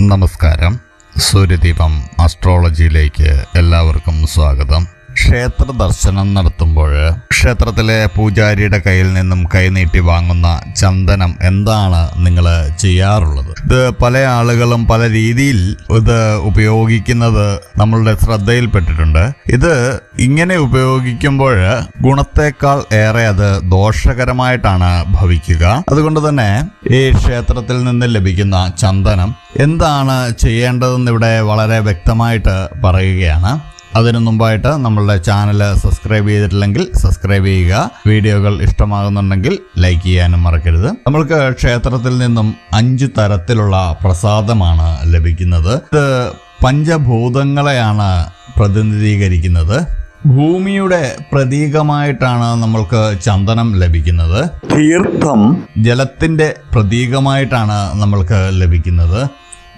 നമസ്കാരം. സൂര്യദീപം അസ്ട്രോളജിയിലേക്ക് എല്ലാവർക്കും സ്വാഗതം. ക്ഷേത്ര ദർശനം നടത്തുമ്പോൾ ക്ഷേത്രത്തിലെ പൂജാരിയുടെ കയ്യിൽ നിന്നും കൈനീട്ടി വാങ്ങുന്ന ചന്ദനം എന്താണ് നിങ്ങൾ ചെയ്യാറുള്ളത്? ഇത് പല ആളുകളും പല രീതിയിൽ ഇത് ഉപയോഗിക്കുന്നത് നമ്മളുടെ ശ്രദ്ധയിൽപ്പെട്ടിട്ടുണ്ട്. ഇത് ഇങ്ങനെ ഉപയോഗിക്കുമ്പോൾ ഗുണത്തേക്കാൾ ഏറെ അത് ദോഷകരമായിട്ടാണ് ഭവിക്കുക. അതുകൊണ്ട് തന്നെ ഈ ക്ഷേത്രത്തിൽ നിന്ന് ലഭിക്കുന്ന ചന്ദനം എന്താണ് ചെയ്യേണ്ടതെന്ന് ഇവിടെ വളരെ വ്യക്തമായിട്ട് പറയുകയാണ്. അതിനു മുമ്പായിട്ട് നമ്മളുടെ ചാനൽ സബ്സ്ക്രൈബ് ചെയ്തിട്ടില്ലെങ്കിൽ സബ്സ്ക്രൈബ് ചെയ്യുക. വീഡിയോകൾ ഇഷ്ടമാകുന്നുണ്ടെങ്കിൽ ലൈക്ക് ചെയ്യാനും മറക്കരുത്. നമ്മൾക്ക് ക്ഷേത്രത്തിൽ നിന്നും അഞ്ച് തരത്തിലുള്ള പ്രസാദമാണ് ലഭിക്കുന്നത്. ഇത് പഞ്ചഭൂതങ്ങളെയാണ് പ്രതിനിധീകരിക്കുന്നത്. ഭൂമിയുടെ പ്രതീകമായിട്ടാണ് നമ്മൾക്ക് ചന്ദനം ലഭിക്കുന്നത്. തീർത്ഥം ജലത്തിന്റെ പ്രതീകമായിട്ടാണ് നമ്മൾക്ക് ലഭിക്കുന്നത്.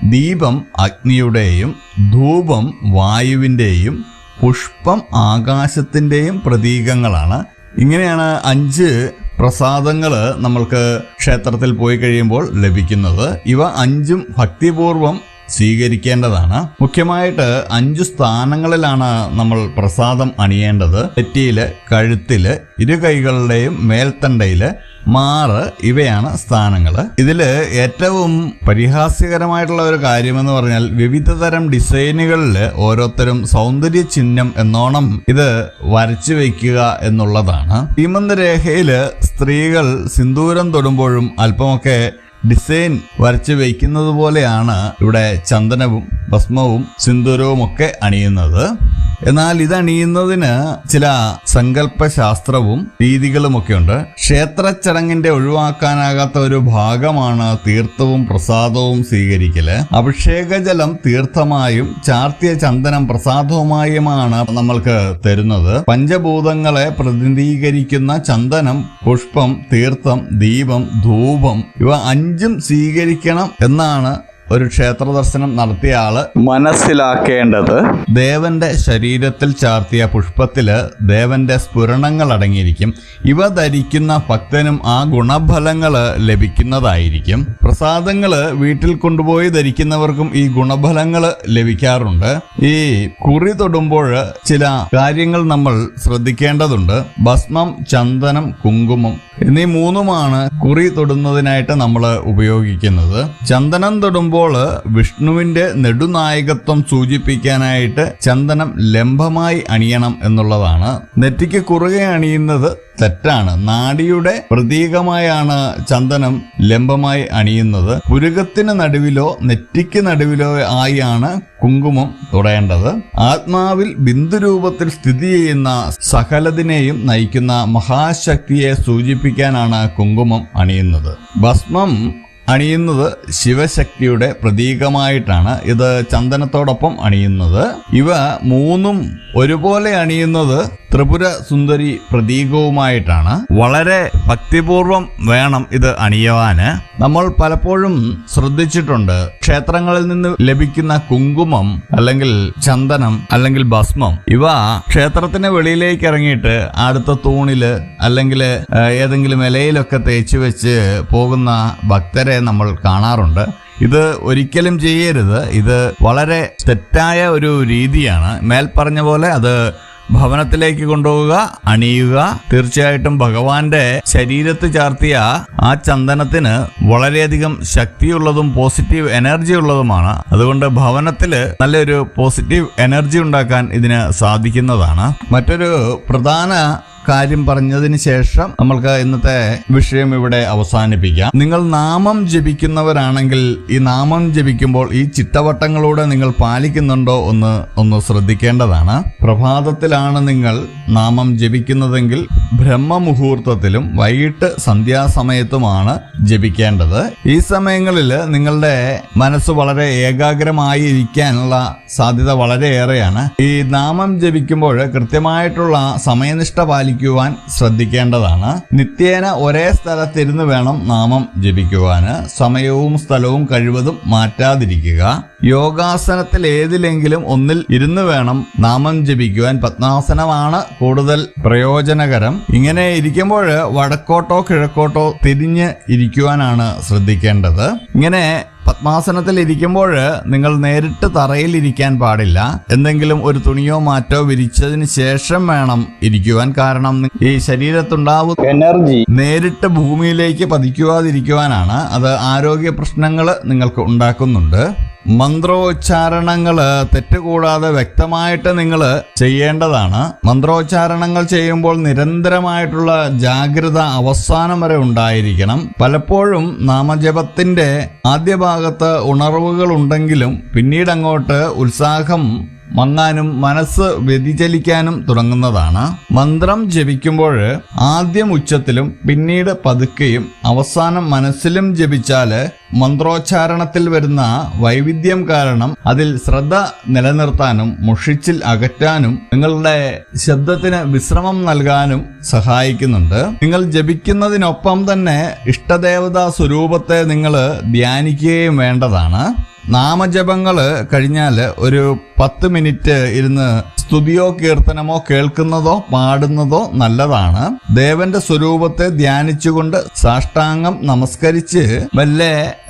ദീപം അഗ്നിയുടെയും ധൂപം വായുവിന്റെയും പുഷ്പം ആകാശത്തിന്റെയും പ്രതീകങ്ങളാണ്. ഇങ്ങനെയാണ് അഞ്ച് പ്രസാദങ്ങൾ നമ്മൾക്ക് ക്ഷേത്രത്തിൽ പോയി കഴിയുമ്പോൾ ലഭിക്കുന്നത്. ഇവ അഞ്ചും ഭക്തിപൂർവം സ്വീകരിക്കേണ്ടതാണ്. മുഖ്യമായിട്ട് അഞ്ചു സ്ഥാനങ്ങളിലാണ് നമ്മൾ പ്രസാദം അണിയേണ്ടത്. നെറ്റിയിൽ കഴുത്തിൽ ഇരു കൈകളുടെയും മേൽത്തണ്ടയിൽ മാറ് ഇവയാണ് സ്ഥാനങ്ങൾ ഇതിൽ ഏറ്റവും പരിഹാസ്യകരമായിട്ടുള്ള ഒരു കാര്യമെന്ന് പറഞ്ഞാൽ വിവിധ തരം ഡിസൈനുകളിൽ ഓരോരുത്തരും സൗന്ദര്യ ചിഹ്നം എന്നോണം ഇത് വരച്ചു വയ്ക്കുക എന്നുള്ളതാണ്. സീമന്തരേഖയിൽ സ്ത്രീകൾ സിന്ദൂരം തൊടുമ്പോഴും അല്പമൊക്കെ ഡിസൈൻ വരച്ച് വയ്ക്കുന്നത് പോലെയാണ് ഇവിടെ ചന്ദനവും ഭസ്മവും സിന്ദൂരവും ഒക്കെ അണിയുന്നത്. എന്നാൽ ഇത് അണിയുന്നതിന് ചില രീതികളും ഒക്കെ ഉണ്ട്. ക്ഷേത്ര ചടങ്ങിന്റെ ഒഴിവാക്കാനാകാത്ത ഒരു ഭാഗമാണ് തീർത്ഥവും പ്രസാദവും സ്വീകരിക്കൽ. അഭിഷേകജലം തീർത്ഥമായും ചാർത്തിയ ചന്ദനം പ്രസാദവുമായുമാണ് നമ്മൾക്ക് തരുന്നത്. പഞ്ചഭൂതങ്ങളെ പ്രതിനിധീകരിക്കുന്ന ചന്ദനം പുഷ്പം തീർത്ഥം ദീപം ധൂപം ഇവ അഞ്ചും സ്വീകരിക്കണം എന്നാണ് ഒരു ക്ഷേത്ര ദർശനം നടത്തിയ ആൾ മനസ്സിലാക്കേണ്ടത് ദേവന്റെ ശരീരത്തിൽ ചാർത്തിയ പുഷ്പത്തിൽ ദേവന്റെ സ്ഫുരണങ്ങൾ അടങ്ങിയിരിക്കും. ഇവ ധരിക്കുന്ന ഭക്തനും ആ ഗുണഫലങ്ങൾ ലഭിക്കുന്നതായിരിക്കും. പ്രസാദങ്ങൾ വീട്ടിൽ കൊണ്ടുപോയി ധരിക്കുന്നവർക്കും ഈ ഗുണഫലങ്ങൾ ലഭിക്കാറുണ്ട്. ഈ കുറി തൊടുമ്പോൾ ചില കാര്യങ്ങൾ നമ്മൾ ശ്രദ്ധിക്കേണ്ടതുണ്ട്. ഭസ്മം ചന്ദനം കുങ്കുമം എന്നീ മൂന്നുമാണ് കുറി തൊടുന്നതിനായിട്ട് നമ്മൾ ഉപയോഗിക്കുന്നത്. ചന്ദനം തൊടുമ്പോൾ വിഷ്ണുവിന്റെ നെടുനായകത്വം സൂചിപ്പിക്കാനായിട്ട് ചന്ദനം ലംബമായി അണിയണം എന്നുള്ളതാണ്. നെറ്റിക്ക് കുറുകെ അണിയുന്നത് തെറ്റാണ്. നാടിയുടെ പ്രതീകമായാണ് ചന്ദനം ലംബമായി അണിയുന്നത്. പുരുകത്തിന് നടുവിലോ നെറ്റിക്ക് നടുവിലോ ആയാണ് കുങ്കുമം തുടയേണ്ടത് ആത്മാവിൽ ബിന്ദുരൂപത്തിൽ സ്ഥിതി ചെയ്യുന്ന സകലതിനെയും നയിക്കുന്ന മഹാശക്തിയെ സൂചിപ്പിക്കാനാണ് കുങ്കുമം അണിയുന്നത്. ഭസ്മം അണിയുന്നത് ശിവശക്തിയുടെ പ്രതീകമായിട്ടാണ്. ഇത് ചന്ദനത്തോടൊപ്പം അണിയുന്നത്. ഇവ മൂന്നും ഒരുപോലെ അണിയുന്നത് ത്രിപുര സുന്ദരി പ്രതീകവുമായിട്ടാണ്. വളരെ ഭക്തിപൂർവം വേണം ഇത് അണിയുവാന് നമ്മൾ പലപ്പോഴും ശ്രദ്ധിച്ചിട്ടുണ്ട് ക്ഷേത്രങ്ങളിൽ നിന്ന് ലഭിക്കുന്ന കുങ്കുമം അല്ലെങ്കിൽ ചന്ദനം അല്ലെങ്കിൽ ഭസ്മം. ഇവ ക്ഷേത്രത്തിന് വെളിയിലേക്ക് ഇറങ്ങിയിട്ട് അടുത്ത തൂണിൽ അല്ലെങ്കിൽ ഏതെങ്കിലും ഇലയിലൊക്കെ തേച്ച് വെച്ച് പോകുന്ന ഭക്തരെ നമ്മൾ കാണാറുണ്ട്. ഇത് ഒരിക്കലും ചെയ്യരുത്. ഇത് വളരെ തെറ്റായ ഒരു രീതിയാണ്. മേൽപ്പറഞ്ഞ പോലെ അത് ഭവനത്തിലേക്ക് കൊണ്ടുപോവുക അണിയുക. തീർച്ചയായിട്ടും ഭഗവാന്റെ ശരീരത്ത് ചാർത്തിയ ആ ചന്ദനത്തിന് വളരെയധികം ശക്തിയുള്ളതും പോസിറ്റീവ് എനർജി ഉള്ളതുമാണ്. അതുകൊണ്ട് ഭവനത്തിൽ നല്ലൊരു പോസിറ്റീവ് എനർജി ഉണ്ടാക്കാൻ ഇതിന് സാധിക്കുന്നതാണ്. മറ്റൊരു പ്രധാന കാര്യം പറഞ്ഞതിന് ശേഷം നമ്മൾക്ക് ഇന്നത്തെ വിഷയം ഇവിടെ അവസാനിപ്പിക്കാം. നിങ്ങൾ നാമം ജപിക്കുന്നവരാണെങ്കിൽ ഈ നാമം ജപിക്കുമ്പോൾ ഈ ചിട്ടവട്ടങ്ങളോട് നിങ്ങൾ പാലിക്കുന്നുണ്ടോ എന്ന് ഒന്ന് ശ്രദ്ധിക്കേണ്ടതാണ്. പ്രഭാതത്തിലാണ് നിങ്ങൾ നാമം ജപിക്കുന്നതെങ്കിൽ ബ്രഹ്മമുഹൂർത്തത്തിലും വൈകിട്ട് സന്ധ്യാസമയത്തുമാണ് ജപിക്കേണ്ടത്. ഈ സമയങ്ങളിൽ നിങ്ങളുടെ മനസ്സ് വളരെ ഏകാഗ്രമായി ഇരിക്കാനുള്ള സാധ്യത വളരെയേറെയാണ്. ഈ നാമം ജപിക്കുമ്പോൾ കൃത്യമായിട്ടുള്ള സമയനിഷ്ഠ പാലിക്കുവാൻ ശ്രദ്ധിക്കേണ്ടതാണ്. നിത്യേന ഒരേ സ്ഥലത്തിരുന്ന് വേണം നാമം ജപിക്കുവാന്. സമയവും സ്ഥലവും കഴിവതും മാറ്റാതിരിക്കുക. യോഗാസനത്തിൽ ഏതിലെങ്കിലും ഒന്നിൽ ഇരുന്ന് വേണം നാമം ജപിക്കുവാൻ. പത്മാസനമാണ് കൂടുതൽ പ്രയോജനകരം. ഇങ്ങനെ ഇരിക്കുമ്പോൾ വടക്കോട്ടോ കിഴക്കോട്ടോ തിരിഞ്ഞ് ഇരിക്കുവാനാണ് ശ്രദ്ധിക്കേണ്ടത്. ഇങ്ങനെ പത്മാസനത്തിൽ ഇരിക്കുമ്പോൾ നിങ്ങൾ നേരിട്ട് തറയിൽ ഇരിക്കാൻ പാടില്ല. എന്തെങ്കിലും ഒരു തുണിയോ മാറ്റോ വിരിച്ചതിന് ശേഷം വേണം ഇരിക്കുവാൻ. കാരണം ഈ ശരീരത്തുണ്ടാവുന്ന എനർജി നേരിട്ട് ഭൂമിയിലേക്ക് പതിക്കുവാതിരിക്കുവാനാണ്. അത് ആരോഗ്യ പ്രശ്നങ്ങൾ നിങ്ങൾക്ക് ഉണ്ടാക്കുന്നുണ്ട്. മന്ത്രോച്ചാരണങ്ങൾ തെറ്റുകൂടാതെ വ്യക്തമായിട്ട് നിങ്ങൾ ചെയ്യേണ്ടതാണ്. മന്ത്രോച്ചാരണങ്ങൾ ചെയ്യുമ്പോൾ നിരന്തരമായിട്ടുള്ള ജാഗ്രത അവസാനം വരെ ഉണ്ടായിരിക്കണം. പലപ്പോഴും നാമജപത്തിന്റെ ആദ്യ ഭാഗത്ത് ഉണർവുകൾ ഉണ്ടെങ്കിലും പിന്നീട് അങ്ങോട്ട് ഉത്സാഹം മങ്ങാനും മനസ്സ് വ്യതിചലിക്കാനും തുടങ്ങുന്നതാണ്. മന്ത്രം ജപിക്കുമ്പോൾ ആദ്യം ഉച്ചത്തിലും പിന്നീട് പതുക്കെയും അവസാനം മനസ്സിലും ജപിച്ചാൽ മന്ത്രോച്ചാരണത്തിൽ വരുന്ന വൈവിധ്യം കാരണം അതിൽ ശ്രദ്ധ നിലനിർത്താനും മുഷിച്ചിൽ അകറ്റാനും നിങ്ങളുടെ ശബ്ദത്തിന് വിശ്രമം നൽകാനും സഹായിക്കുന്നുണ്ട്. നിങ്ങൾ ജപിക്കുന്നതിനൊപ്പം തന്നെ ഇഷ്ടദേവതാ സ്വരൂപത്തെ നിങ്ങൾ ധ്യാനിക്കുകയും വേണ്ടതാണ്. നാമജപങ്ങൾ കഴിഞ്ഞാൽ ഒരു പത്ത് മിനിറ്റ് ഇരുന്ന് സ്തുതിയോ കീർത്തനമോ കേൾക്കുന്നതോ പാടുന്നതോ നല്ലതാണ്. ദേവന്റെ സ്വരൂപത്തെ ധ്യാനിച്ചുകൊണ്ട് സാഷ്ടാംഗം നമസ്കരിച്ച് വല്ല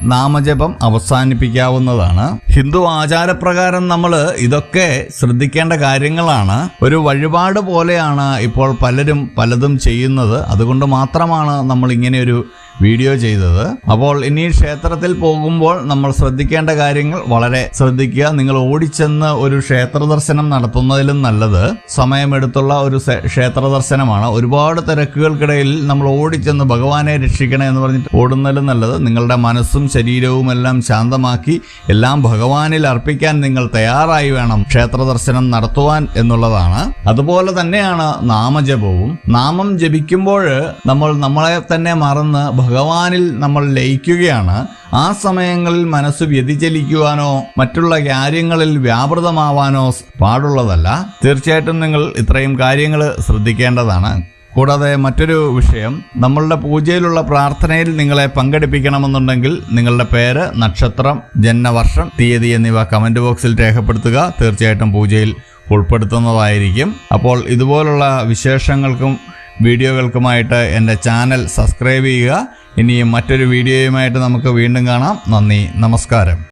നാമജപം അവസാനിപ്പിക്കാവുന്നതാണ്. ഹിന്ദു ആചാരപ്രകാരം നമ്മൾ ഇതൊക്കെ ശ്രദ്ധിക്കേണ്ട കാര്യങ്ങളാണ്. ഒരു വഴിപാട് പോലെയാണ് ഇപ്പോൾ പലരും പലതും ചെയ്യുന്നത്. അതുകൊണ്ട് മാത്രമാണ് നമ്മൾ ഇങ്ങനെ ഒരു വീഡിയോ ചെയ്തത്. അപ്പോൾ ഇനി ക്ഷേത്രത്തിൽ പോകുമ്പോൾ നമ്മൾ ശ്രദ്ധിക്കേണ്ട കാര്യങ്ങൾ വളരെ ശ്രദ്ധിക്കുക. നിങ്ങൾ ഓടിച്ചെന്ന് ഒരു ക്ഷേത്ര ദർശനം നടത്തുന്നതിലും നല്ലത്. സമയമെടുത്തുള്ള ഒരു ക്ഷേത്ര ദർശനമാണ്. ഒരുപാട് തിരക്കുകൾക്കിടയിൽ നമ്മൾ ഓടിച്ചെന്ന് ഭഗവാനെ രക്ഷിക്കണേ എന്ന് പറഞ്ഞിട്ട് ഓടുന്നതിലും നല്ലത്. നിങ്ങളുടെ മനസ്സും ശരീരവും എല്ലാം ശാന്തമാക്കി എല്ലാം ഭഗവാനിൽ അർപ്പിക്കാൻ നിങ്ങൾ തയ്യാറായി വേണം ക്ഷേത്ര ദർശനം നടത്തുവാൻ എന്നുള്ളതാണ്. അതുപോലെ തന്നെയാണ് നാമജപവും. നാമം ജപിക്കുമ്പോൾ നമ്മൾ നമ്മളെ തന്നെ മറന്ന് ഭഗവാനിൽ നമ്മൾ ലയിക്കുകയാണ് ആ സമയങ്ങളിൽ മനസ്സ് വ്യതിചലിക്കുവാനോ മറ്റുള്ള കാര്യങ്ങളിൽ വ്യാപൃതമാവാനോ പാടുള്ളതല്ല. തീർച്ചയായിട്ടും നിങ്ങൾ ഇത്രയും കാര്യങ്ങൾ ശ്രദ്ധിക്കേണ്ടതാണ്. കൂടാതെ മറ്റൊരു വിഷയം നമ്മളുടെ പൂജയിലുള്ള പ്രാർത്ഥനയിൽ നിങ്ങളെ പങ്കെടുപ്പിക്കണമെന്നുണ്ടെങ്കിൽ നിങ്ങളുടെ പേര് നക്ഷത്രം ജന്മവർഷം തീയതി എന്നിവ കമന്റ് ബോക്സിൽ രേഖപ്പെടുത്തുക. തീർച്ചയായിട്ടും പൂജയിൽ ഉൾപ്പെടുത്തുന്നതായിരിക്കും. അപ്പോൾ ഇതുപോലുള്ള വിശേഷങ്ങൾക്കും വീഡിയോകൾക്കുമായിട്ട് എന്റെ ചാനൽ സബ്സ്ക്രൈബ് ചെയ്യുക. ഇനിയും മറ്റൊരു വീഡിയോയുമായിട്ട് നമുക്ക് വീണ്ടും കാണാം. നന്ദി. നമസ്കാരം.